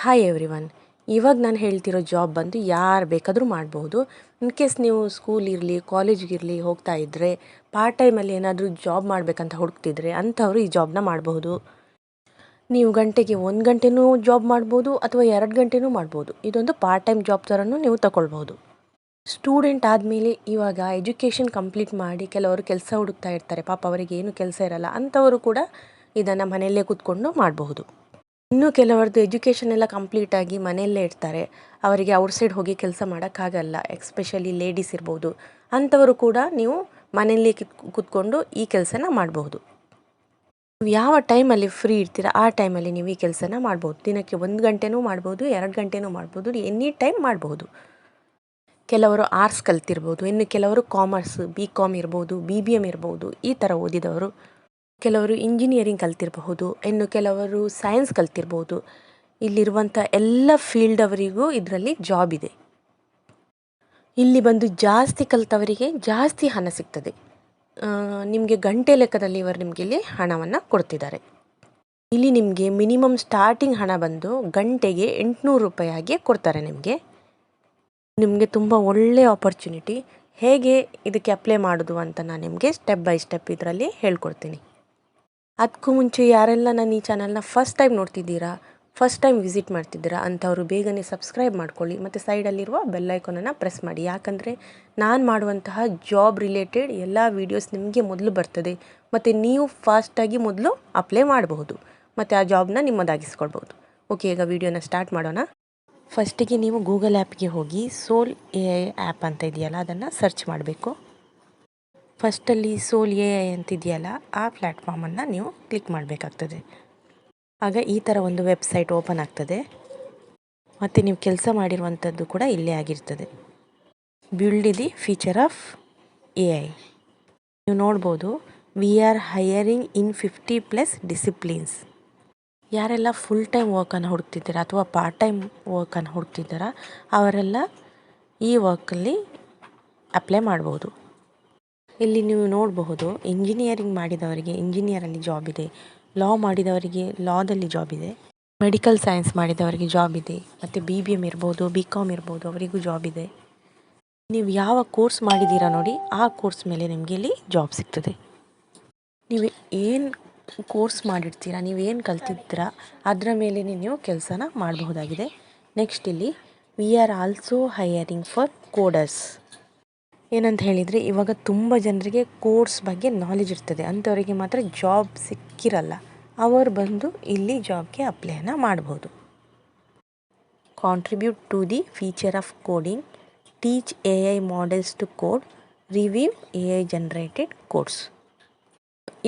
Hi every one ಇವಾಗ ನಾನು ಹೇಳ್ತಿರೋ ಜಾಬ್ ಬಂದು ಯಾರು ಬೇಕಾದರೂ ಮಾಡ್ಬೋದು. ಇನ್ ಕೇಸ್ ನೀವು ಸ್ಕೂಲ್ ಇರಲಿ ಕಾಲೇಜ್ಗಿರಲಿ ಹೋಗ್ತಾ ಇದ್ದರೆ ಪಾರ್ಟ್ ಟೈಮಲ್ಲಿ ಏನಾದರೂ ಜಾಬ್ ಮಾಡಬೇಕಂತ ಹುಡುಕ್ತಿದ್ರೆ ಅಂಥವ್ರು ಈ ಜಾಬ್ನ ಮಾಡಬಹುದು ನೀವು ಗಂಟೆಗೆ ಒಂದು ಗಂಟೆನೂ ಜಾಬ್ ಮಾಡ್ಬೋದು ಅಥವಾ ಎರಡು ಗಂಟೆನೂ ಮಾಡ್ಬೋದು. ಇದೊಂದು ಪಾರ್ಟ್ ಟೈಮ್ ಜಾಬ್ ಥರನೂ ನೀವು ತಗೊಳ್ಬೋದು ಸ್ಟೂಡೆಂಟ್ ಆದಮೇಲೆ ಇವಾಗ ಎಜುಕೇಷನ್ ಕಂಪ್ಲೀಟ್ ಮಾಡಿ ಕೆಲವರು ಕೆಲಸ ಹುಡುಕ್ತಾ ಇರ್ತಾರೆ. ಪಾಪ ಅವರಿಗೆ ಏನು ಕೆಲಸ ಇರಲ್ಲ, ಅಂಥವರು ಕೂಡ ಇದನ್ನು ಮನೆಯಲ್ಲೇ ಕೂತ್ಕೊಂಡು ಮಾಡಬಹುದು ಇನ್ನು ಕೆಲವರದ್ದು ಎಜುಕೇಷನ್ ಎಲ್ಲ ಕಂಪ್ಲೀಟಾಗಿ ಮನೆಯಲ್ಲೇ ಇರ್ತಾರೆ. ಅವರಿಗೆ ಔಟ್ಸೈಡ್ ಹೋಗಿ ಕೆಲಸ ಮಾಡೋಕ್ಕಾಗಲ್ಲ ಎಕ್ಸ್ಪೆಷಲಿ ಲೇಡೀಸ್ ಇರ್ಬೋದು. ಅಂಥವರು ಕೂಡ ನೀವು ಮನೆಯಲ್ಲೇ ಕಿತ್ ಕೂತ್ಕೊಂಡು ಈ ಕೆಲಸನ ಮಾಡಬಹುದು. ನೀವು ಯಾವ ಟೈಮಲ್ಲಿ ಫ್ರೀ ಇರ್ತೀರ, ಆ ಟೈಮಲ್ಲಿ ನೀವು ಈ ಕೆಲಸನ ಮಾಡ್ಬೋದು ದಿನಕ್ಕೆ ಒಂದು ಗಂಟೆನೂ ಮಾಡ್ಬೋದು ಎರಡು ಗಂಟೆನೂ ಮಾಡ್ಬೋದು ಎನಿ ಟೈಮ್ ಮಾಡಬಹುದು. ಕೆಲವರು ಆರ್ಟ್ಸ್ ಕಲ್ತಿರ್ಬೋದು, ಇನ್ನು ಕೆಲವರು ಕಾಮರ್ಸ್ ಬಿ ಕಾಮ್ ಇರ್ಬೋದು ಬಿ ಬಿ ಎಂ ಇರ್ಬೋದು, ಈ ಥರ ಓದಿದವರು ಕೆಲವರು ಇಂಜಿನಿಯರಿಂಗ್ ಕಲ್ತಿರಬಹುದು, ಇನ್ನು ಕೆಲವರು ಸೈನ್ಸ್ ಕಲ್ತಿರ್ಬೋದು ಇಲ್ಲಿರುವಂಥ ಎಲ್ಲ ಫೀಲ್ಡ್ ಅವರಿಗೂ ಇದರಲ್ಲಿ ಜಾಬ್ ಇದೆ. ಇಲ್ಲಿ ಬಂದು ಜಾಸ್ತಿ ಕಲಿತವರಿಗೆ ಜಾಸ್ತಿ ಹಣ ಸಿಗ್ತದೆ. ನಿಮಗೆ ಗಂಟೆ ಲೆಕ್ಕದಲ್ಲಿ ಇವರು ನಿಮಗೆ ಇಲ್ಲಿ ಹಣವನ್ನು ಕೊಡ್ತಿದ್ದಾರೆ. ಇಲ್ಲಿ ನಿಮಗೆ ಮಿನಿಮಮ್ ಸ್ಟಾರ್ಟಿಂಗ್ ಹಣ ಬಂದು ಗಂಟೆಗೆ ಎಂಟುನೂರು ರೂಪಾಯಿಗೆ ಕೊಡ್ತಾರೆ ನಿಮಗೆ. ನಿಮಗೆ ತುಂಬ ಒಳ್ಳೆಯ ಆಪರ್ಚುನಿಟಿ ಹೇಗೆ ಇದಕ್ಕೆ ಅಪ್ಲೈ ಮಾಡೋದು ಅಂತ ನಾನು ನಿಮಗೆ ಸ್ಟೆಪ್ ಬೈ ಸ್ಟೆಪ್ ಇದರಲ್ಲಿ ಹೇಳ್ಕೊಡ್ತೀನಿ. ಅದಕ್ಕೂ ಮುಂಚೆ ಯಾರೆಲ್ಲ ನನ್ನ ಈ ಚಾನಲ್ನ ಫಸ್ಟ್ ಟೈಮ್ ನೋಡ್ತಿದ್ದೀರಾ ಫಸ್ಟ್ ಟೈಮ್ ವಿಸಿಟ್ ಮಾಡ್ತಿದ್ದೀರಾ ಅಂಥವರು ಬೇಗನೆ ಸಬ್ಸ್ಕ್ರೈಬ್ ಮಾಡ್ಕೊಳ್ಳಿ. ಮತ್ತು ಸೈಡಲ್ಲಿರುವ ಬೆಲ್ಲೈಕನನ್ನು ಪ್ರೆಸ್ ಮಾಡಿ. ಯಾಕಂದರೆ ನಾನು ಮಾಡುವಂತಹ ಜಾಬ್ ರಿಲೇಟೆಡ್ ಎಲ್ಲ ವೀಡಿಯೋಸ್ ನಿಮಗೆ ಮೊದಲು ಬರ್ತದೆ. ಮತ್ತು ನೀವು ಫಾಸ್ಟಾಗಿ ಮೊದಲು ಅಪ್ಲೈ ಮಾಡಬಹುದು. ಮತ್ತು ಆ ಜಾಬ್ನ ನಿಮ್ಮದಾಗಿಸ್ಕೊಳ್ಬೋದು ಓಕೆ ಈಗ ವಿಡಿಯೋನ ಸ್ಟಾರ್ಟ್ ಮಾಡೋಣ. ಫಸ್ಟಿಗೆ ನೀವು ಗೂಗಲ್ ಆ್ಯಪ್ಗೆ ಹೋಗಿ ಸೋಲ್ ಎ ಐ ಆ್ಯಪ್ ಅಂತ ಇದೆಯಲ್ಲ, ಅದನ್ನು ಸರ್ಚ್ ಮಾಡಬೇಕು. ಫಸ್ಟಲ್ಲಿ ಸೋಲ್ ಎ ಐ ಅಂತಿದೆಯಲ್ಲ, ಆ ಪ್ಲ್ಯಾಟ್ಫಾರ್ಮನ್ನು ನೀವು ಕ್ಲಿಕ್ ಮಾಡಬೇಕಾಗ್ತದೆ. ಆಗ ಈ ಥರ ಒಂದು ವೆಬ್ಸೈಟ್ ಓಪನ್ ಆಗ್ತದೆ. ಮತ್ತು ನೀವು ಕೆಲಸ ಮಾಡಿರುವಂಥದ್ದು ಕೂಡ ಇಲ್ಲೇ ಆಗಿರ್ತದೆ. Build the feature of A I ನೀವು ನೋಡ್ಬೋದು we are hiring in fifty plus disciplines ಯಾರೆಲ್ಲ ಫುಲ್ ಟೈಮ್ ವರ್ಕನ್ನು ಹುಡುಕ್ತಿದ್ದೀರಾ ಅಥವಾ ಪಾರ್ಟ್ ಟೈಮ್ ವರ್ಕನ್ನು ಹುಡುಕ್ತಿದ್ದೀರಾ, ಅವರೆಲ್ಲ ಈ ವರ್ಕಲ್ಲಿ ಅಪ್ಲೈ ಮಾಡ್ಬೋದು. ಇಲ್ಲಿ ನೀವು ನೋಡಬಹುದು ಇಂಜಿನಿಯರಿಂಗ್ ಮಾಡಿದವರಿಗೆ ಇಂಜಿನಿಯರಲ್ಲಿ ಜಾಬ್ ಇದೆ. ಲಾ ಮಾಡಿದವರಿಗೆ ಲಾದಲ್ಲಿ ಜಾಬ್ ಇದೆ. ಮೆಡಿಕಲ್ ಸೈನ್ಸ್ ಮಾಡಿದವರಿಗೆ ಜಾಬ್ ಇದೆ. ಮತ್ತು ಬಿ ಬಿ ಎಂ ಇರ್ಬೋದು ಬಿ ಕಾಮ್ ಇರ್ಬೋದು, ಅವರಿಗೂ ಜಾಬ್ ಇದೆ. ನೀವು ಯಾವ ಕೋರ್ಸ್ ಮಾಡಿದ್ದೀರಾ ನೋಡಿ, ಆ ಕೋರ್ಸ್ ಮೇಲೆ ನಿಮಗೆ ಇಲ್ಲಿ ಜಾಬ್ ಸಿಗ್ತದೆ. ನೀವು ಏನು ಕೋರ್ಸ್ ಮಾಡಿರ್ತೀರಾ, ನೀವು ಏನು ಕಲ್ತಿದ್ದೀರಾ, ಅದರ ಮೇಲೆ ನೀವು ಕೆಲಸನ ಮಾಡಬಹುದಾಗಿದೆ. ನೆಕ್ಸ್ಟ್ ಇಲ್ಲಿ we are also hiring for coders ಏನಂತ ಹೇಳಿದರೆ ಇವಾಗ ತುಂಬ ಜನರಿಗೆ ಕೋರ್ಸ್ ಬಗ್ಗೆ ನಾಲೆಜ್ ಇರ್ತದೆ. ಅಂಥವರಿಗೆ ಮಾತ್ರ ಜಾಬ್ ಸಿಕ್ಕಿರಲ್ಲ. ಅವರು ಬಂದು ಇಲ್ಲಿ ಜಾಬ್ಗೆ ಅಪ್ಲೈನ ಮಾಡ್ಬೋದು. Contribute to the future of coding teach A I models to code review A I generated codes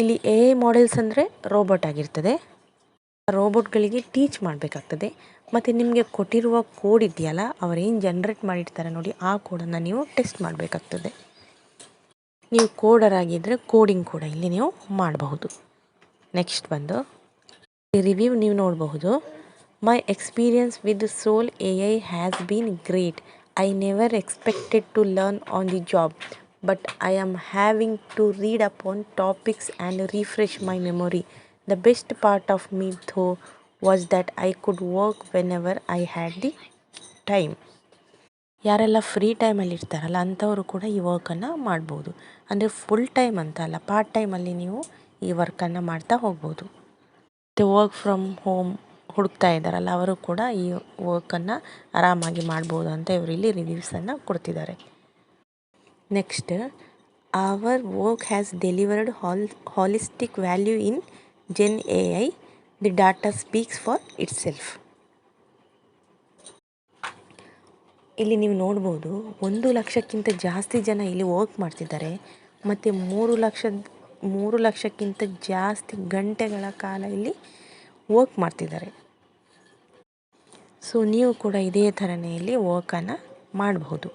ಇಲ್ಲಿ ಎ ಐ ಮಾಡೆಲ್ಸ್ ಅಂದರೆ ರೋಬೋಟ್ ಆಗಿರ್ತದೆ. ರೋಬೋಟ್ಗಳಿಗೆ ಟೀಚ್ ಮಾಡಬೇಕಾಗ್ತದೆ. ಮತ್ತು ನಿಮಗೆ ಕೊಟ್ಟಿರುವ ಕೋಡ್ ಇದೆಯಲ್ಲ ಅವರೇನು ಜನ್ರೇಟ್ ಮಾಡಿರ್ತಾರೆ ನೋಡಿ ಆ ಕೋಡನ್ನು ನೀವು ಟೆಸ್ಟ್ ಮಾಡಬೇಕಾಗ್ತದೆ. ನೀವು ಕೋಡರ್ ಆಗಿದ್ದರೆ ಕೋಡಿಂಗ್ ಕೂಡ ಇಲ್ಲಿ ನೀವು ಮಾಡಬಹುದು. ನೆಕ್ಸ್ಟ್ ಬಂದು ರಿವ್ಯೂ ನೀವು ನೋಡಬಹುದು. My experience with soul A I has been great I never expected to learn on the job but I am having to read up on topics and refresh my memory. The best part of me, though, was that I could work whenever I had the time. ಯಾರೆಲ್ಲ free ಟೈಮಲ್ಲಿ ಇರ್ತಾರಲ್ಲ ಅಂಥವರು ಕೂಡ ಈ ವರ್ಕನ್ನು ಮಾಡ್ಬೋದು. ಅಂದರೆ full time ಅಂತ ಅಲ್ಲ ಪಾರ್ಟ್ ಟೈಮಲ್ಲಿ ನೀವು ಈ ವರ್ಕನ್ನು ಮಾಡ್ತಾ ಹೋಗ್ಬೋದು. ಮತ್ತು ವರ್ಕ್ ಫ್ರಮ್ ಹೋಮ್ ಹುಡುಕ್ತಾ ಇದ್ದಾರಲ್ಲ ಅವರು ಕೂಡ ಈ ವರ್ಕನ್ನು ಆರಾಮಾಗಿ ಮಾಡ್ಬೋದು ಅಂತ ಇವರಿಲ್ಲಿ ರಿವ್ಯೂಸನ್ನು ಕೊಡ್ತಿದ್ದಾರೆ. Next our work has delivered whole holistic value in gen AI, the data speaks for for itself ಇಲ್ಲಿ ನೀವು ನೋಡ್ಬೋದು ಒಂದು ಲಕ್ಷಕ್ಕಿಂತ ಜಾಸ್ತಿ ಜನ ಇಲ್ಲಿ ವರ್ಕ್ ಮಾಡ್ತಿದ್ದಾರೆ. ಮತ್ತು ಮೂರು ಲಕ್ಷ ಮೂರು ಲಕ್ಷಕ್ಕಿಂತ ಜಾಸ್ತಿ ಗಂಟೆಗಳ ಕಾಲ ಇಲ್ಲಿ ವರ್ಕ್ ಮಾಡ್ತಿದ್ದಾರೆ. ಸೊ ನೀವು ಕೂಡ ಇದೇ ಥರನೇ ಇಲ್ಲಿ ವರ್ಕನ್ನು ಮಾಡಬಹುದು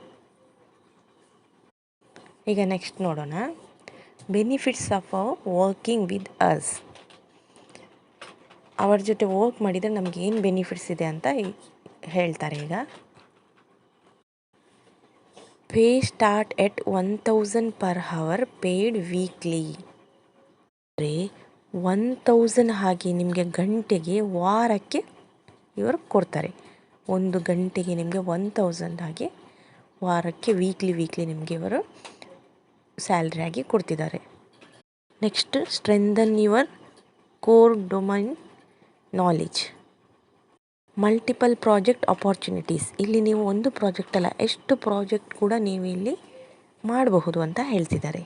ಈಗ ನೆಕ್ಸ್ಟ್ ನೋಡೋಣ. Benefits of working with us ಅವ್ರ ಜೊತೆ ವರ್ಕ್ ಮಾಡಿದರೆ ನಮ್ಗೆ ಏನು ಬೆನಿಫಿಟ್ಸ್ ಇದೆ ಅಂತ ಹೇಳ್ತಾರೆ ಈಗ. Pay start at one thousand per hour paid weekly ಅಂದರೆ ಒನ್ ತೌಸಂಡ್ ಹಾಗೆ ನಿಮಗೆ ಗಂಟೆಗೆ ವಾರಕ್ಕೆ ಇವರು ಕೊಡ್ತಾರೆ. ಒಂದು ಗಂಟೆಗೆ ನಿಮಗೆ ಒನ್ ತೌಸಂಡ್ ಹಾಗೆ ವಾರಕ್ಕೆ ವೀಕ್ಲಿ ವೀಕ್ಲಿ ನಿಮಗೆ ಇವರು ಸ್ಯಾಲ್ರಿ ಆಗಿ ಕೊಡ್ತಿದ್ದಾರೆ. Next strengthen your core domain knowledge multiple project opportunities ಇಲ್ಲಿ ನೀವು ಒಂದು ಪ್ರಾಜೆಕ್ಟ್ ಅಲ್ಲ, ಎಷ್ಟು ಪ್ರಾಜೆಕ್ಟ್ ಕೂಡ ನೀವು ಇಲ್ಲಿ ಮಾಡಬಹುದು ಅಂತ ಹೇಳ್ತಿದ್ದಾರೆ.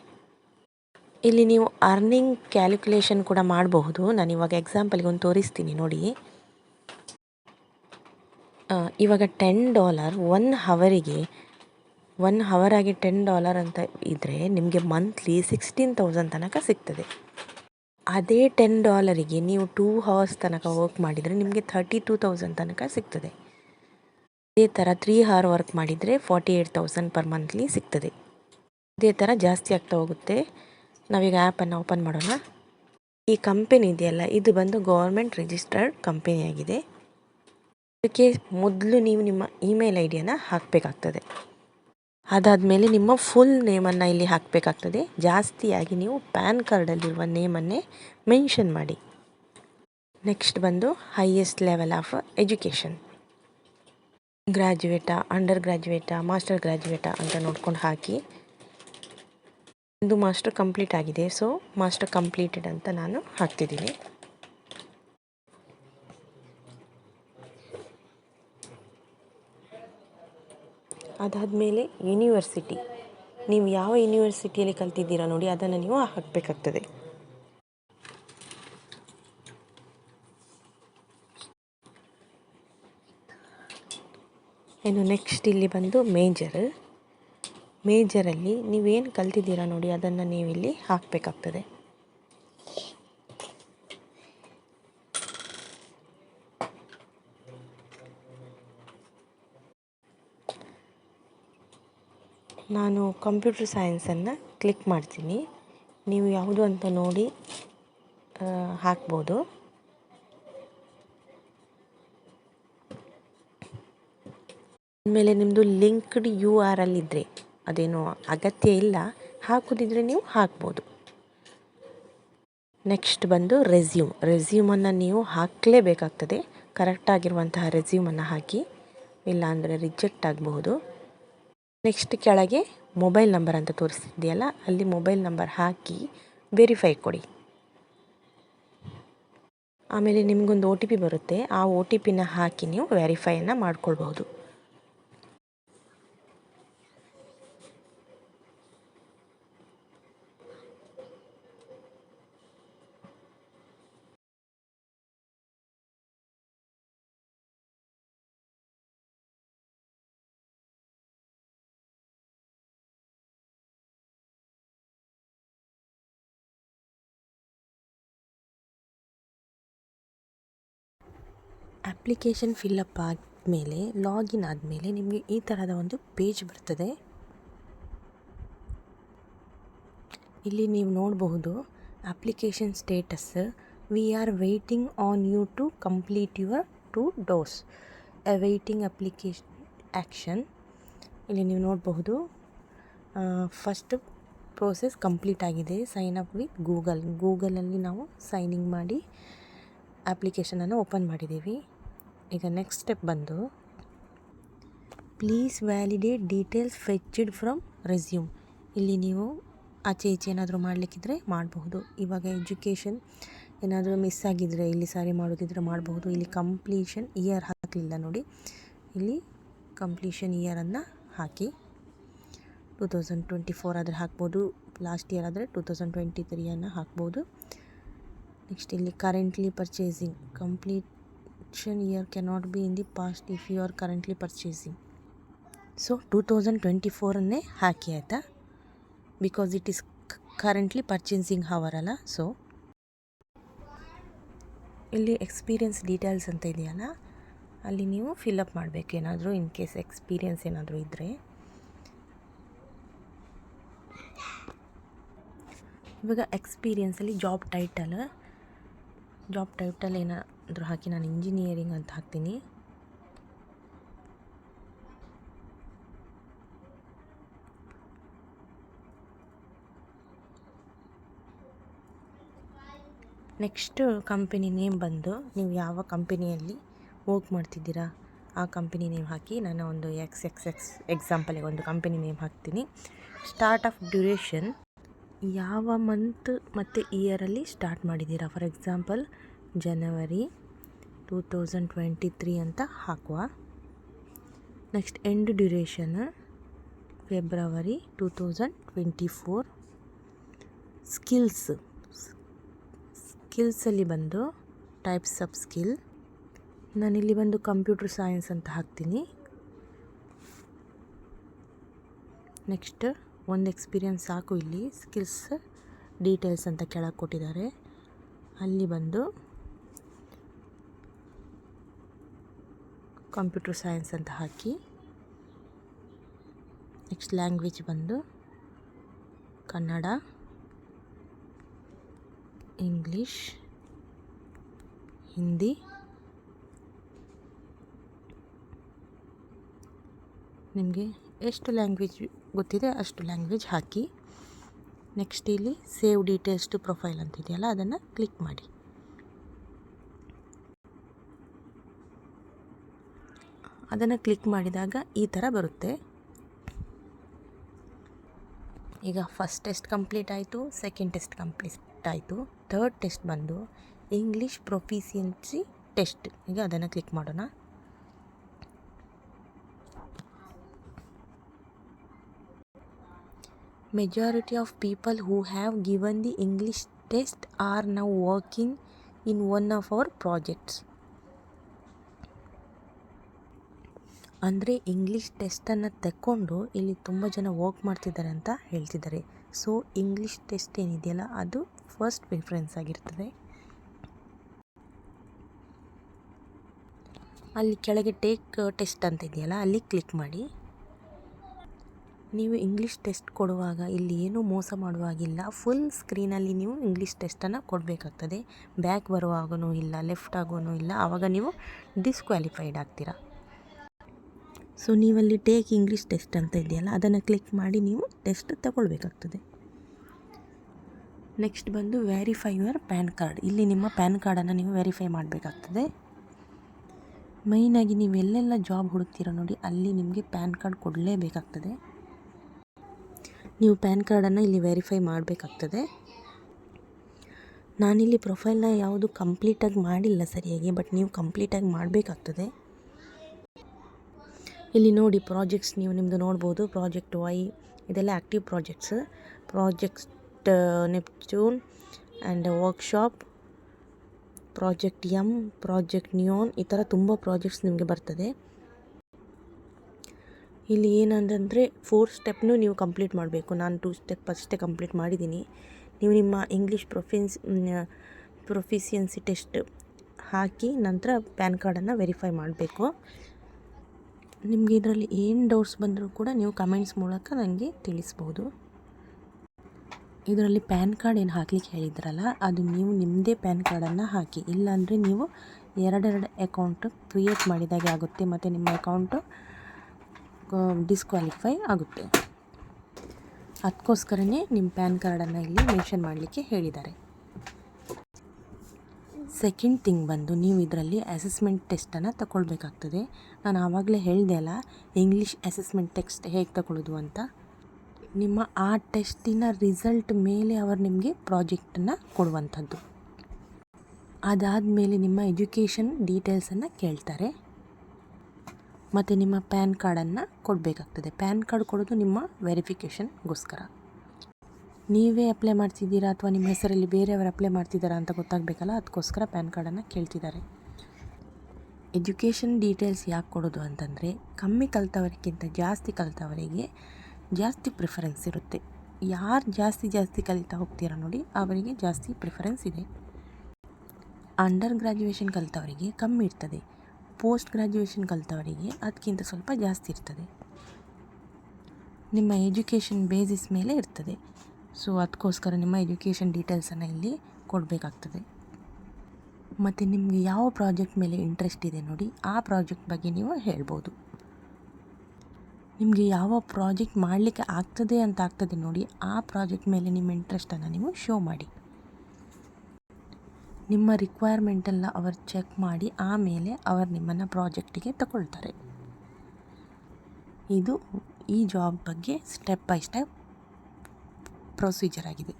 ಇಲ್ಲಿ ನೀವು ಅರ್ನಿಂಗ್ ಕ್ಯಾಲ್ಕುಲೇಷನ್ ಕೂಡ ಮಾಡಬಹುದು. ನಾನು ಇವಾಗ ಎಕ್ಸಾಂಪಲ್ಗೆ ಒಂದು ತೋರಿಸ್ತೀನಿ ನೋಡಿ. ಇವಾಗ ಟೆನ್ ಡಾಲರ್ ಒನ್ ಹವರಿಗೆ ಒನ್ ಹವರಾಗಿ ಟೆನ್ ಡಾಲರ್ ಅಂತ ಇದ್ದರೆ ನಿಮಗೆ ಮಂತ್ಲಿ ಸಿಕ್ಸ್ಟೀನ್ ತೌಸಂಡ್ ತನಕ ಸಿಗ್ತದೆ. ಅದೇ ಟೆನ್ ಡಾಲರಿಗೆ ನೀವು ಟೂ ಹವರ್ಸ್ ತನಕ ವರ್ಕ್ ಮಾಡಿದರೆ ನಿಮಗೆ ಥರ್ಟಿ ಟೂ ತೌಸಂಡ್ ತನಕ ಸಿಗ್ತದೆ. ಇದೇ ಥರ ತ್ರೀ ಹವರ್ ವರ್ಕ್ ಮಾಡಿದರೆ forty eight thousand per monthly ಸಿಗ್ತದೆ. ಇದೇ ಥರ ಜಾಸ್ತಿ ಆಗ್ತಾ ಹೋಗುತ್ತೆ. ನಾವೀಗ ಆ್ಯಪನ್ನು ಓಪನ್ ಮಾಡೋಣ. ಈ ಕಂಪೆನಿ ಇದೆಯಲ್ಲ, ಇದು ಬಂದು ಗೌರ್ಮೆಂಟ್ ರಿಜಿಸ್ಟರ್ಡ್ ಕಂಪೆನಿಯಾಗಿದೆ ಇದಕ್ಕೆ ಮೊದಲು ನೀವು ನಿಮ್ಮ ಇಮೇಲ್ ಐ ಡಿಯನ್ನು ಹಾಕಬೇಕಾಗ್ತದೆ. ಅದಾದಮೇಲೆ ನಿಮ್ಮ ಫುಲ್ ನೇಮನ್ನು ಇಲ್ಲಿ ಹಾಕಬೇಕಾಗ್ತದೆ. ಜಾಸ್ತಿಯಾಗಿ ನೀವು ಪ್ಯಾನ್ ಕಾರ್ಡಲ್ಲಿರುವ ನೇಮನ್ನೇ ಮೆನ್ಷನ್ ಮಾಡಿ. ನೆಕ್ಸ್ಟ್ ಬಂದು ಹೈಯೆಸ್ಟ್ ಲೆವೆಲ್ ಆಫ್ ಎಜುಕೇಷನ್ ಗ್ರ್ಯಾಜುವೇಟಾ ಅಂಡರ್ ಗ್ರ್ಯಾಜುವೇಟಾ ಮಾಸ್ಟರ್ ಗ್ರ್ಯಾಜುವೇಟಾ ಅಂತ ನೋಡ್ಕೊಂಡು ಹಾಕಿ. ಒಂದು ಮಾಸ್ಟರ್ ಕಂಪ್ಲೀಟ್ ಆಗಿದೆ. ಸೊ ಮಾಸ್ಟರ್ ಕಂಪ್ಲೀಟೆಡ್ ಅಂತ ನಾನು ಹಾಕ್ತಿದ್ದೀನಿ. ಅದಾದಮೇಲೆ ಯೂನಿವರ್ಸಿಟಿ ನೀವು ಯಾವ ಯೂನಿವರ್ಸಿಟಿಯಲ್ಲಿ ಕಲ್ತಿದ್ದೀರಾ ನೋಡಿ, ಅದನ್ನು ನೀವು ಹಾಕಬೇಕಾಗ್ತದೆ. ಇನ್ನು ನೆಕ್ಸ್ಟ್ ಇಲ್ಲಿ ಬಂದು ಮೇಜರ್ ಮೇಜರಲ್ಲಿ ನೀವೇನು ಕಲ್ತಿದ್ದೀರಾ ನೋಡಿ, ಅದನ್ನು ನೀವಿಲ್ಲಿ ಹಾಕಬೇಕಾಗ್ತದೆ. ನಾನು ಕಂಪ್ಯೂಟರ್ ಸೈನ್ಸನ್ನು ಕ್ಲಿಕ್ ಮಾಡ್ತೀನಿ. ನೀವು ಯಾವುದು ಅಂತ ನೋಡಿ ಹಾಕ್ಬೋದು. ಆಮೇಲೆ ನಿಮ್ಮದು ಲಿಂಕ್ಡ್ ಯು ಆರ್ ಎಲ್ ಇದ್ದರೆ ಅದೇನು ಅಗತ್ಯ ಇಲ್ಲ. ಹಾಕೋದಿದ್ರೆ ನೀವು ಹಾಕ್ಬೋದು. ನೆಕ್ಸ್ಟ್ ಬಂದು ರೆಸ್ಯೂಮ್. ರೆಸ್ಯೂಮನ್ನು ನೀವು ಹಾಕಲೇಬೇಕಾಗ್ತದೆ. ಕರೆಕ್ಟಾಗಿರುವಂತಹ ರೆಸ್ಯೂಮನ್ನು ಹಾಕಿ, ಇಲ್ಲಾಂದರೆ ರಿಜೆಕ್ಟ್ ಆಗಬಹುದು. ನೆಕ್ಸ್ಟ್ ಕೆಳಗೆ ಮೊಬೈಲ್ ನಂಬರ್ ಅಂತ ತೋರಿಸ್ತಿದೆಯಲ್ಲ ಅಲ್ಲಿ ಮೊಬೈಲ್ ನಂಬರ್ ಹಾಕಿ ವೆರಿಫೈ ಕೊಡಿ. ಆಮೇಲೆ ನಿಮಗೊಂದು ಒ ಟಿ ಪಿ ಬರುತ್ತೆ, ಆ ಒ ಟಿ ಪಿನ ಹಾಕಿ ನೀವು ವೆರಿಫೈಯನ್ನು ಮಾಡ್ಕೊಳ್ಬಹುದು. ಅಪ್ಲಿಕೇಶನ್ ಫಿಲ್ಲಪ್ ಆದಮೇಲೆ, ಲಾಗಿನ್ ಆದಮೇಲೆ ನಿಮಗೆ ಈ ಥರದ ಒಂದು ಪೇಜ್ ಬರ್ತದೆ. ಇಲ್ಲಿ ನೀವು ನೋಡಬಹುದು application status. We are waiting on you to complete your to-dos waiting application action ಇಲ್ಲಿ ನೀವು ನೋಡಬಹುದು ಫಸ್ಟ್ ಪ್ರೋಸೆಸ್ ಕಂಪ್ಲೀಟ್ ಆಗಿದೆ. ಸೈನ್ ಅಪ್ ವಿತ್ ಗೂಗಲ್ ಗೂಗಲಲ್ಲಿ ನಾವು ಸೈನಿಂಗ್ ಮಾಡಿ ಅಪ್ಲಿಕೇಶನನ್ನು ಓಪನ್ ಮಾಡಿದ್ದೀವಿ. ಈಗ ನೆಕ್ಸ್ಟ್ ಸ್ಟೆಪ್ ಬಂದು please validate details fetched from resume ಇಲ್ಲಿ ನೀವು ಆಚೆ ಈಚೆ ಏನಾದರೂ ಮಾಡಲಿಕ್ಕಿದ್ರೆ ಮಾಡಬಹುದು. ಇವಾಗ ಎಜುಕೇಷನ್ ಏನಾದರೂ ಮಿಸ್ ಆಗಿದ್ದರೆ ಇಲ್ಲಿ ಸಾರಿ ಮಾಡೋದಿದ್ರೆ ಮಾಡಬಹುದು. ಇಲ್ಲಿ ಕಂಪ್ಲೀಷನ್ ಇಯರ್ ಹಾಕಲಿಲ್ಲ ನೋಡಿ. ಇಲ್ಲಿ ಕಂಪ್ಲೀಷನ್ ಇಯರನ್ನು ಹಾಕಿ ಟೂ ತೌಸಂಡ್ ಟ್ವೆಂಟಿ ಫೋರ್ ಆದರೆ ಹಾಕ್ಬೋದು ಲಾಸ್ಟ್ ಇಯರ್ ಆದರೆ ಟೂ ತೌಸಂಡ್ ಟ್ವೆಂಟಿ ತ್ರೀಯನ್ನು ಹಾಕ್ಬೋದು. ನೆಕ್ಸ್ಟ್ ಇಲ್ಲಿ currently pursuing completion cannot be in the past if you are currently pursuing so two thousand twenty ಫೋರನ್ನೇ ಹಾಕಿ ಆಯಿತಾ? Because it is currently pursuing hour ಅಲ್ಲ so ಇಲ್ಲಿ ಎಕ್ಸ್ಪೀರಿಯನ್ಸ್ ಡೀಟೇಲ್ಸ್ ಅಂತ ಇದೆಯಲ್ಲ, ಅಲ್ಲಿ ನೀವು ಫಿಲಪ್ ಮಾಡಬೇಕು ಏನಾದರೂ ಇನ್ ಕೇಸ್ ಎಕ್ಸ್ಪೀರಿಯನ್ಸ್ ಏನಾದರೂ ಇದ್ದರೆ ಇವಾಗ ಎಕ್ಸ್ಪೀರಿಯನ್ಸಲ್ಲಿ ಜಾಬ್ ಟೈಟಲ್ ಜಾಬ್ ಟೈಟಲ್ ಏನಾದರೂ ಹಾಕಿ ನಾನು ಇಂಜಿನಿಯರಿಂಗ್ ಅಂತ ಹಾಕ್ತೀನಿ. ನೆಕ್ಸ್ಟ್ ಕಂಪನಿ ನೇಮ್ ಬಂದು ನೀವು ಯಾವ ಕಂಪನಿಯಲ್ಲಿ ವರ್ಕ್ ಮಾಡ್ತಿದ್ದೀರಾ, ಆ ಕಂಪನಿ ನೇಮ್ ಹಾಕಿ ನಾನು ಒಂದು ಎಕ್ಸ್ ಎಕ್ಸ್ ಎಕ್ಸ್ ಎಕ್ಸಾಂಪಲಿಗೆ ಒಂದು ಕಂಪನಿ ನೇಮ್ ಹಾಕ್ತೀನಿ. ಸ್ಟಾರ್ಟ್ ಆಫ್ ಡ್ಯೂರೇಷನ್ ಯಾವ ಮಂತ್ ಮತ್ತು ಇಯರಲ್ಲಿ ಸ್ಟಾರ್ಟ್ ಮಾಡಿದ್ದೀರಾ? For example January two thousand twenty three ಅಂತ ಹಾಕುವ. Next end duration February two thousand twenty four skills ಸ್ಕಿಲ್ಸಲ್ಲಿ ಬಂದು ಟೈಪ್ಸ್ ಆಫ್ ಸ್ಕಿಲ್ ನಾನಿಲ್ಲಿ ಬಂದು ಕಂಪ್ಯೂಟರ್ ಸೈನ್ಸ್ ಅಂತ ಹಾಕ್ತೀನಿ. ನೆಕ್ಸ್ಟ್ ಒಂದು ಎಕ್ಸ್ಪೀರಿಯನ್ಸ್ ಸಾಕು ಇಲ್ಲಿ. ಸ್ಕಿಲ್ಸ್ ಡೀಟೇಲ್ಸ್ ಅಂತ ಕೆಳಗೆ ಕೊಟ್ಟಿದ್ದಾರೆ. ಅಲ್ಲಿ ಬಂದು ಕಂಪ್ಯೂಟರ್ ಸೈನ್ಸ್ ಅಂತ ಹಾಕಿ ನೆಕ್ಸ್ಟ್ ಲ್ಯಾಂಗ್ವೇಜ್ ಬಂದು ಕನ್ನಡ, ಇಂಗ್ಲೀಷ್, ಹಿಂದಿ, ನಿಮಗೆ ಎಷ್ಟು ಲ್ಯಾಂಗ್ವೇಜ್ ಗೊತ್ತಿದೆ ಅಷ್ಟು ಲ್ಯಾಂಗ್ವೇಜ್ ಹಾಕಿ ನೆಕ್ಸ್ಟ್ ಇಲ್ಲಿ ಸೇವ್ ಡೀಟೇಲ್ಸ್ ಟು ಪ್ರೊಫೈಲ್ ಅಂತಿದೆಯಲ್ಲ ಅದನ್ನು ಕ್ಲಿಕ್ ಮಾಡಿ. ಅದನ್ನು ಕ್ಲಿಕ್ ಮಾಡಿದಾಗ ಈ ಥರ ಬರುತ್ತೆ. ಈಗ ಫಸ್ಟ್ ಟೆಸ್ಟ್ ಕಂಪ್ಲೀಟ್ ಆಯಿತು, ಸೆಕೆಂಡ್ ಟೆಸ್ಟ್ ಕಂಪ್ಲೀಟ್ ಆಯಿತು, ಥರ್ಡ್ ಟೆಸ್ಟ್ ಬಂದು ಇಂಗ್ಲೀಷ್ ಪ್ರೊಫಿಸಿಯನ್ಸಿ ಟೆಸ್ಟ್. ಈಗ ಅದನ್ನು ಕ್ಲಿಕ್ ಮಾಡೋಣ. Majority of people who have given the English test are now working in one of our projects. ಅಂದರೆ ಇಂಗ್ಲೀಷ್ ಟೆಸ್ಟನ್ನು ತಗೊಂಡು ಇಲ್ಲಿ ತುಂಬ ಜನ ವರ್ಕ್ ಮಾಡ್ತಿದ್ದಾರೆ ಅಂತ ಹೇಳ್ತಿದ್ದಾರೆ. ಸೊ ಇಂಗ್ಲೀಷ್ ಟೆಸ್ಟ್ ಏನಿದೆಯಲ್ಲ, ಅದು ಫಸ್ಟ್ ಪ್ರಿಫರೆನ್ಸ್ ಆಗಿರ್ತದೆ. ಅಲ್ಲಿ ಕೆಳಗೆ ಟೇಕ್ ಟೆಸ್ಟ್ ಅಂತ ಇದೆಯಲ್ಲ, ಅಲ್ಲಿ ಕ್ಲಿಕ್ ಮಾಡಿ. ನೀವು ಇಂಗ್ಲೀಷ್ ಟೆಸ್ಟ್ ಕೊಡುವಾಗ ಇಲ್ಲಿ ಏನೂ ಮೋಸ ಮಾಡುವಾಗಿಲ್ಲ. ಫುಲ್ ಸ್ಕ್ರೀನಲ್ಲಿ ನೀವು ಇಂಗ್ಲೀಷ್ ಟೆಸ್ಟನ್ನು ಕೊಡಬೇಕಾಗ್ತದೆ. ಬ್ಯಾಕ್ ಬರುವಾಗೂ ಇಲ್ಲ ಲೆಫ್ಟ್ ಆಗೂ ಇಲ್ಲ. ಆವಾಗ ನೀವು ಡಿಸ್ಕ್ವಾಲಿಫೈಡ್ ಆಗ್ತೀರಾ. ಸೊ ನೀವಲ್ಲಿ ಟೇಕ್ ಇಂಗ್ಲೀಷ್ ಟೆಸ್ಟ್ ಅಂತ ಇದೆಯಲ್ಲ, ಅದನ್ನು ಕ್ಲಿಕ್ ಮಾಡಿ ನೀವು ಟೆಸ್ಟ್ ತಗೊಳ್ಬೇಕಾಗ್ತದೆ. ನೆಕ್ಸ್ಟ್ ಬಂದು ವೆರಿಫೈ ಯುವರ್ ಪ್ಯಾನ್ ಕಾರ್ಡ್ ಇಲ್ಲಿ ನಿಮ್ಮ ಪ್ಯಾನ್ ಕಾರ್ಡನ್ನು ನೀವು ವೆರಿಫೈ ಮಾಡಬೇಕಾಗ್ತದೆ. ಮೈನಾಗಿ ನೀವು ಎಲ್ಲೆಲ್ಲ ಜಾಬ್ ಹುಡುಕ್ತೀರ ನೋಡಿ, ಅಲ್ಲಿ ನಿಮಗೆ ಪ್ಯಾನ್ ಕಾರ್ಡ್ ಕೊಡಲೇಬೇಕಾಗ್ತದೆ. ನೀವು ಪ್ಯಾನ್ ಕಾರ್ಡನ್ನು ಇಲ್ಲಿ ವೆರಿಫೈ ಮಾಡಬೇಕಾಗ್ತದೆ. ನಾನಿಲ್ಲಿ ಪ್ರೊಫೈಲ್ನ ಯಾವುದು ಕಂಪ್ಲೀಟಾಗಿ ಮಾಡಿಲ್ಲ ಸರಿಯಾಗಿ ಬಟ್ ನೀವು ಕಂಪ್ಲೀಟಾಗಿ ಮಾಡಬೇಕಾಗ್ತದೆ. ಇಲ್ಲಿ ನೋಡಿ ಪ್ರಾಜೆಕ್ಟ್ಸ್ ನೀವು ನಿಮ್ಮದು ನೋಡ್ಬೋದು. ಪ್ರಾಜೆಕ್ಟ್ ವೈ ಇದೆಲ್ಲ active projects. Project Neptune and workshop. Project M, project neon, ಈ ಥರ ತುಂಬ ಪ್ರಾಜೆಕ್ಟ್ಸ್ ನಿಮಗೆ ಬರ್ತದೆ. ಇಲ್ಲಿ ಏನಂತಂದರೆ ಫೋರ್ ಸ್ಟೆಪ್ನು ನೀವು ಕಂಪ್ಲೀಟ್ ಮಾಡಬೇಕು. ನಾನು ಟೂ ಸ್ಟೆಪ್ ಅಷ್ಟೇ ಕಂಪ್ಲೀಟ್ ಮಾಡಿದ್ದೀನಿ. ನೀವು ನಿಮ್ಮ ಇಂಗ್ಲೀಷ್ ಪ್ರೊಫಿನ್ಸ್ ಪ್ರೊಫಿಸಿಯನ್ಸಿ ಟೆಸ್ಟ್ ಹಾಕಿ ನಂತರ ಪ್ಯಾನ್ ಕಾರ್ಡನ್ನು ವೆರಿಫೈ ಮಾಡಬೇಕು. ನಿಮಗೆ ಇದರಲ್ಲಿ ಏನು ಡೌಟ್ಸ್ ಬಂದರೂ ಕೂಡ ನೀವು ಕಮೆಂಟ್ಸ್ ಮೂಲಕ ನನಗೆ ತಿಳಿಸ್ಬೋದು. ಇದರಲ್ಲಿ ಪ್ಯಾನ್ ಕಾರ್ಡ್ ಏನು ಹಾಕ್ಲಿಕ್ಕೆ ಹೇಳಿದ್ರಲ್ಲ, ಅದು ನೀವು ನಿಮ್ಮದೇ ಪ್ಯಾನ್ ಕಾರ್ಡನ್ನು ಹಾಕಿ, ಇಲ್ಲಾಂದರೆ ನೀವು ಎರಡೆರಡು ಅಕೌಂಟ್ ಕ್ರಿಯೇಟ್ ಮಾಡಿದಾಗೆ ಆಗುತ್ತೆ, ಮತ್ತು ನಿಮ್ಮ ಅಕೌಂಟು ಡಿಸ್ಕ್ವಾಲಿಫೈ ಆಗುತ್ತೆ. ಅದಕ್ಕೋಸ್ಕರನೇ ನಿಮ್ಮ ಪ್ಯಾನ್ ಕಾರ್ಡನ್ನು ಇಲ್ಲಿ ಮೆನ್ಷನ್ ಮಾಡಲಿಕ್ಕೆ ಹೇಳಿದ್ದಾರೆ. ಸೆಕೆಂಡ್ ಥಿಂಗ್ ಬಂದು ನೀವು ಇದರಲ್ಲಿ ಅಸೆಸ್ಮೆಂಟ್ ಟೆಸ್ಟನ್ನು ತಗೊಳ್ಬೇಕಾಗ್ತದೆ ನಾನು ಆವಾಗಲೇ ಹೇಳಿದೆ ಅಲ್ಲ ಇಂಗ್ಲೀಷ್ ಅಸೆಸ್ಮೆಂಟ್ ಟೆಕ್ಸ್ಟ್ ಹೇಗೆ ತಗೊಳ್ಳೋದು ಅಂತ. ನಿಮ್ಮ ಆ ಟೆಸ್ಟಿನ ರಿಸಲ್ಟ್ ಮೇಲೆ ಅವರು ನಿಮಗೆ ಪ್ರಾಜೆಕ್ಟನ್ನು ಕೊಡುವಂಥದ್ದು. ಅದಾದ ಮೇಲೆ ನಿಮ್ಮ ಎಜುಕೇಷನ್ ಡೀಟೇಲ್ಸನ್ನು ಕೇಳ್ತಾರೆ. ಮತ್ತು ನಿಮ್ಮ ಪ್ಯಾನ್ ಕಾರ್ಡನ್ನು ಕೊಡಬೇಕಾಗ್ತದೆ. ಪ್ಯಾನ್ ಕಾರ್ಡ್ ಕೊಡೋದು ನಿಮ್ಮ ವೆರಿಫಿಕೇಷನ್ಗೋಸ್ಕರ ನೀವೇ ಅಪ್ಲೈ ಮಾಡ್ತಿದ್ದೀರಾ ಅಥವಾ ನಿಮ್ಮ ಹೆಸರಲ್ಲಿ ಬೇರೆಯವರು ಅಪ್ಲೈ ಮಾಡ್ತಿದ್ದಾರಾ ಅಂತ ಗೊತ್ತಾಗಬೇಕಲ್ಲ? ಅದಕ್ಕೋಸ್ಕರ ಪ್ಯಾನ್ ಕಾರ್ಡನ್ನು ಕೇಳ್ತಿದ್ದಾರೆ. ಎಜುಕೇಷನ್ ಡೀಟೇಲ್ಸ್ ಯಾಕೆ ಕೊಡೋದು ಅಂತಂದರೆ, ಕಮ್ಮಿ ಕಲಿತವರಿಗಿಂತ ಜಾಸ್ತಿ ಕಲಿತವರಿಗೆ ಜಾಸ್ತಿ ಪ್ರಿಫರೆನ್ಸ್ ಇರುತ್ತೆ. ಯಾರು ಜಾಸ್ತಿ ಜಾಸ್ತಿ ಕಲಿತಾ ಹೋಗ್ತೀರಾ ನೋಡಿ, ಅವರಿಗೆ ಜಾಸ್ತಿ ಪ್ರಿಫರೆನ್ಸ್ ಇದೆ. ಅಂಡರ್ ಗ್ರ್ಯಾಜುಯೇಷನ್ ಕಲಿತವರಿಗೆ ಕಮ್ಮಿ ಇರ್ತದೆ. ಪೋಸ್ಟ್ ಗ್ರ್ಯಾಜುಯೇಷನ್ ಕಲಿತವರಿಗೆ ಅದಕ್ಕಿಂತ ಸ್ವಲ್ಪ ಜಾಸ್ತಿ ಇರ್ತದೆ. ನಿಮ್ಮ ಎಜುಕೇಷನ್ ಬೇಸಿಸ್ ಮೇಲೆ ಇರ್ತದೆ. ಸೊ ಅದಕ್ಕೋಸ್ಕರ ನಿಮ್ಮ ಎಜುಕೇಷನ್ ಡೀಟೇಲ್ಸನ್ನು ಇಲ್ಲಿ ಕೊಡಬೇಕಾಗ್ತದೆ. ಮತ್ತು ನಿಮಗೆ ಯಾವ ಪ್ರಾಜೆಕ್ಟ್ ಮೇಲೆ ಇಂಟ್ರೆಸ್ಟ್ ಇದೆ ನೋಡಿ, ಆ ಪ್ರಾಜೆಕ್ಟ್ ಬಗ್ಗೆ ನೀವು ಹೇಳ್ಬೋದು. ನಿಮಗೆ ಯಾವ ಪ್ರಾಜೆಕ್ಟ್ ಮಾಡಲಿಕ್ಕೆ ಆಗ್ತದೆ ಅಂತ ಆಗ್ತದೆ ನೋಡಿ, ಆ ಪ್ರಾಜೆಕ್ಟ್ ಮೇಲೆ ನಿಮ್ಮ ಇಂಟ್ರೆಸ್ಟನ್ನು ನೀವು ಶೋ ಮಾಡಿ. ನಿಮ್ಮ ರಿಕ್ವೈರ್ಮೆಂಟೆಲ್ಲ ಅವರು ಚೆಕ್ ಮಾಡಿ, ಆಮೇಲೆ ಅವರು ನಿಮ್ಮನ್ನು ಪ್ರಾಜೆಕ್ಟಿಗೆ ತಗೊಳ್ತಾರೆ. ಇದು ಈ ಜಾಬ್ ಬಗ್ಗೆ ಸ್ಟೆಪ್ ಬೈ ಸ್ಟೆಪ್ ಪ್ರೊಸೀಜರ್ ಆಗಿದೆ.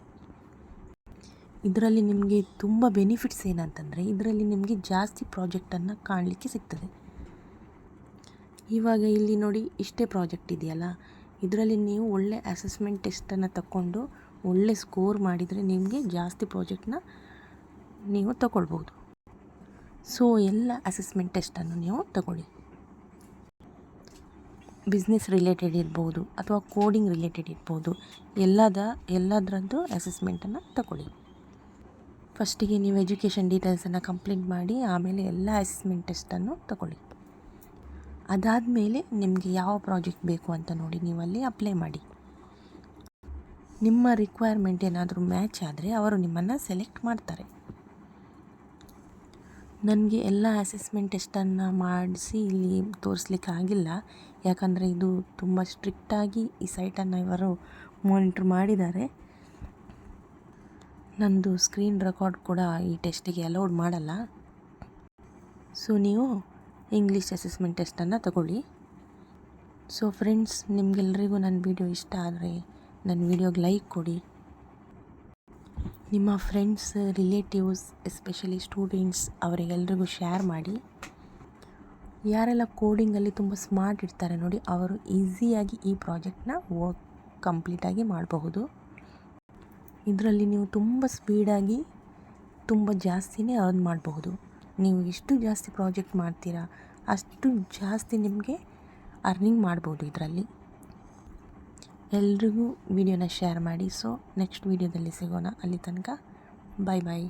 ಇದರಲ್ಲಿ ನಿಮಗೆ ತುಂಬ ಬೆನಿಫಿಟ್ಸ್ ಏನಂತಂದರೆ, ಇದರಲ್ಲಿ ನಿಮಗೆ ಜಾಸ್ತಿ ಪ್ರಾಜೆಕ್ಟನ್ನು ಕಾಣಲಿಕ್ಕೆ ಸಿಗ್ತದೆ. ಇವಾಗ ಇಲ್ಲಿ ನೋಡಿ ಇಷ್ಟೇ ಪ್ರಾಜೆಕ್ಟ್ ಇದೆಯಲ್ಲ? ಇದರಲ್ಲಿ ನೀವು ಒಳ್ಳೆ ಅಸೆಸ್ಮೆಂಟ್ ಟೆಸ್ಟನ್ನು ತಗೊಂಡು ಒಳ್ಳೆ ಸ್ಕೋರ್ ಮಾಡಿದರೆ ನಿಮಗೆ ಜಾಸ್ತಿ ಪ್ರಾಜೆಕ್ಟ್ನ ನೀವು ತಗೊಳ್ಬೋದು ಸೊ ಎಲ್ಲ ಅಸೆಸ್ಮೆಂಟ್ ಟೆಸ್ಟನ್ನು ನೀವು ತಗೊಳ್ಳಿ. ಬಿಸ್ನೆಸ್ ರಿಲೇಟೆಡ್ ಇರ್ಬೋದು ಅಥವಾ ಕೋಡಿಂಗ್ ರಿಲೇಟೆಡ್ ಇರ್ಬೋದು, ಎಲ್ಲದ, ಎಲ್ಲದರದ್ದು ಅಸೆಸ್ಮೆಂಟನ್ನು ತಗೊಳ್ಳಿ. ಫಸ್ಟಿಗೆ ನೀವು ಎಜುಕೇಷನ್ ಡೀಟೇಲ್ಸನ್ನು ಕಂಪ್ಲೀಟ್ ಮಾಡಿ, ಆಮೇಲೆ ಎಲ್ಲ ಅಸೆಸ್ಮೆಂಟ್ ಟೆಸ್ಟನ್ನು ತಗೊಳ್ಳಿ. ಅದಾದಮೇಲೆ ನಿಮಗೆ ಯಾವ ಪ್ರಾಜೆಕ್ಟ್ ಬೇಕು ಅಂತ ನೋಡಿ ನೀವು ಅಲ್ಲಿ ಅಪ್ಲೈ ಮಾಡಿ. ನಿಮ್ಮ ರಿಕ್ವೈರ್ಮೆಂಟ್ ಏನಾದರೂ ಮ್ಯಾಚ್ ಆದರೆ ಅವರು ನಿಮ್ಮನ್ನು ಸೆಲೆಕ್ಟ್ ಮಾಡ್ತಾರೆ. ನನಗೆ ಎಲ್ಲ ಅಸೆಸ್ಮೆಂಟ್ ಟೆಸ್ಟನ್ನು ಮಾಡಿಸಿ ಇಲ್ಲಿ ತೋರಿಸ್ಲಿಕ್ಕೆ ಆಗಿಲ್ಲ ಯಾಕಂದರೆ ಇದು ತುಂಬ ಸ್ಟ್ರಿಕ್ಟಾಗಿ ಈ ಸೈಟನ್ನು ಇವರು ಮಾನಿಟ್ರ್ ಮಾಡಿದ್ದಾರೆ. ನಂದು ಸ್ಕ್ರೀನ್ ರೆಕಾರ್ಡ್ ಕೂಡ ಈ ಟೆಸ್ಟಿಗೆ ಅಲೌಡ್ ಮಾಡಲ್ಲ. ಸೊ ನೀವು ಇಂಗ್ಲೀಷ್ ಅಸೆಸ್ಮೆಂಟ್ ಟೆಸ್ಟನ್ನು ತಗೊಳ್ಳಿ. ಸೊ ಫ್ರೆಂಡ್ಸ್ ನಿಮಗೆಲ್ಲರಿಗೂ ನನ್ನ ವಿಡಿಯೋ ಇಷ್ಟ ಆದರೆ ನನ್ನ ವಿಡಿಯೋಗೆ ಲೈಕ್ ಕೊಡಿ. ನಿಮ್ಮ ಫ್ರೆಂಡ್ಸ್ ರಿಲೇಟಿವ್ಸ್ ಎಸ್ಪೆಷಲಿ ಸ್ಟೂಡೆಂಟ್ಸ್ ಅವರಿಗೆಲ್ಲರಿಗೂ ಶೇರ್ ಮಾಡಿ. ಯಾರೆಲ್ಲ ಕೋಡಿಂಗಲ್ಲಿ ತುಂಬ ಸ್ಮಾರ್ಟ್ ಇರ್ತಾರೆ ನೋಡಿ, ಅವರು ಈಸಿಯಾಗಿ ಈ ಪ್ರಾಜೆಕ್ಟ್ನ ವರ್ಕ್ ಕಂಪ್ಲೀಟಾಗಿ ಮಾಡಬಹುದು. ಇದರಲ್ಲಿ ನೀವು ತುಂಬ ಸ್ಪೀಡಾಗಿ ತುಂಬ ಜಾಸ್ತಿನೇ ಅರ್ನ್ ಮಾಡಬಹುದು. ನೀವು ಎಷ್ಟು ಜಾಸ್ತಿ ಪ್ರಾಜೆಕ್ಟ್ ಮಾಡ್ತೀರಾ, ಅಷ್ಟು ಜಾಸ್ತಿ ನಿಮಗೆ ಅರ್ನಿಂಗ್ ಮಾಡ್ಬೋದು ಇದರಲ್ಲಿ. ಎಲ್ರಿಗೂ ವಿಡಿಯೋನ ಶೇರ್ ಮಾಡಿ. ಸೊ, ನೆಕ್ಸ್ಟ್ ವಿಡಿಯೋದಲ್ಲಿ ಸಿಗೋಣ. ಅಲ್ಲಿ ತನಕ ಬಾಯ್ ಬಾಯ್